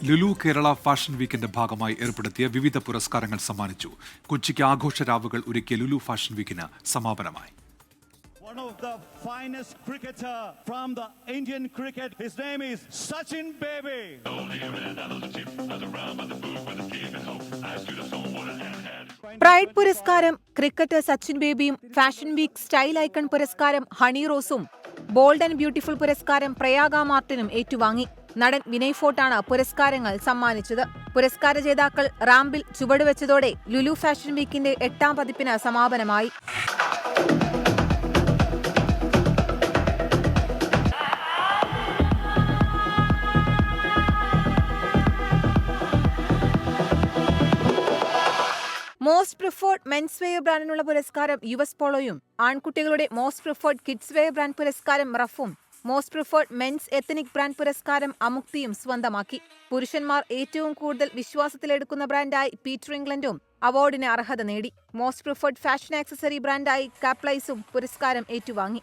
Lulu Kerala fashion വീക്കിന്റെ ഭാഗമായി ഏർപ്പെടുത്തിയ വിവിധ പുരസ്കാരങ്ങൾ സമ്മാനിച്ചു കൊച്ചിക്ക് ആഘോഷ രാവുകൾ ഒരുക്കിയ ലുലു ഫാഷൻ വീക്കിന് സമാപനമായി One of the finest cricketer from the Indian cricket. His name is Sachin Baby. Pride പുരസ്കാരം ക്രിക്കറ്റർ സച്ചിൻ ബേബിയും ഫാഷൻ വീക്ക് സ്റ്റൈൽ ഐക്കൺ പുരസ്കാരം ഹണി റോസും ബോൾഡ് ആൻഡ് ബ്യൂട്ടിഫുൾ പുരസ്കാരം പ്രയാഗ മാർട്ടിനും ഏറ്റുവാങ്ങി നടൻ വിനയ് ഫോർട്ടാണ് പുരസ്കാരങ്ങൾ സമ്മാനിച്ചത്. പുരസ്കാര ജേതാക്കൾ റാമ്പിൽ ചുവടുവെച്ചതോടെ ലുലു ഫാഷൻ വീക്കിന്റെ എട്ടാം പതിപ്പിന് സമാപനമായി. മോസ്റ്റ് പ്രിഫേർഡ് മെൻസ് വെയർ ബ്രാൻഡിനുള്ള പുരസ്കാരം യുവസ് പോളോയും ആൺകുട്ടികളുടെ most preferred kids wear brand പുരസ്കാരം റഫും most preferred men's ethnic brand പുരസ്കാരം അമുക്തിയും സ്വന്തമാക്കി. പുരുഷന്മാർ ഏറ്റവും കൂടുതൽ വിശ്വാസത്തിലെടുക്കുന്ന ബ്രാൻഡായി പീറ്റർ ഇംഗ്ലണ്ടും അവാർഡിന് അർഹത നേടി. മോസ്റ്റ് പ്രിഫേർഡ് ഫാഷൻ ആക്സസറി ബ്രാൻഡായി കാപ്ലൈസും പുരസ്കാരം ഏറ്റുവാങ്ങി.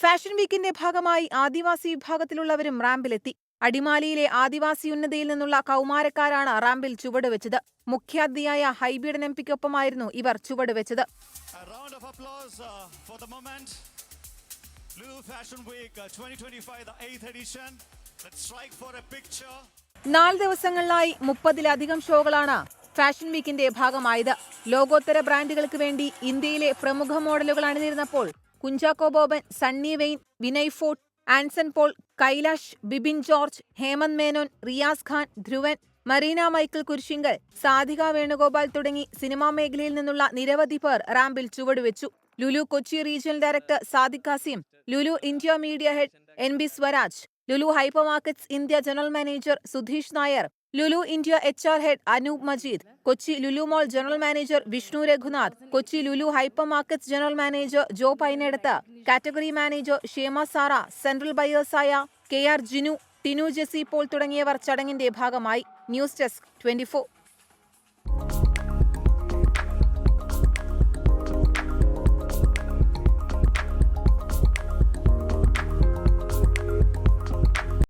ഫാഷൻ വീക്കിന്റെ ഭാഗമായി ആദിവാസി വിഭാഗത്തിലുള്ളവരും റാമ്പിലെത്തി. അടിമാലിയിലെ ആദിവാസി ഉന്നതിയിൽ നിന്നുള്ള കൗമാരക്കാരാണ് റാമ്പിൽ ചുവടുവെച്ചത് മുഖ്യാതിഥിയായ ഹൈബീഡൻ എം പിക്കൊപ്പമായിരുന്നു ഇവർ ചുവടുവെച്ചത് uh, uh, 2025, the 8th edition. Let's strike for a picture. നാല് ദിവസങ്ങളിലായി മുപ്പതിലധികം ഷോകളാണ് ഫാഷൻ വീക്കിന്റെ ഭാഗമായത് ലോകോത്തര ബ്രാൻഡുകൾക്ക് വേണ്ടി ഇന്ത്യയിലെ പ്രമുഖ മോഡലുകൾ അണിനിരുന്നപ്പോൾ കുഞ്ചാക്കോ ബോബൻ സണ്ണി വെയിൻ വിനയ് ഫോർട്ട് ആൻസൺ പോൾ കൈലാഷ് ബിബിൻ ജോർജ് ഹേമന്ത് മേനോൻ റിയാസ് ഖാൻ ധ്രുവൻ മറീന മൈക്കിൾ കുരിശിങ്കൽ സാധിക വേണുഗോപാൽ തുടങ്ങി സിനിമാ മേഖലയിൽ നിന്നുള്ള നിരവധി പേർ റാമ്പിൽ ചുവടുവെച്ചു. Lulu Kochi regional director Sadiq Kasim Lulu India media head N B Swaraj Lulu hypermarkets India general manager Sudheesh Nair Lulu India H R head Anoop Majeed Kochi Lulu mall general manager Vishnu Raghunath Kochi Lulu hypermarkets general manager Jo Painadath category manager Shema Sara central ബയേഴ്സായ K R Jinu Tinu Jessy Paul തുടങ്ങിയവർ ചടങ്ങിന്റെ ഭാഗമായി news desk twenty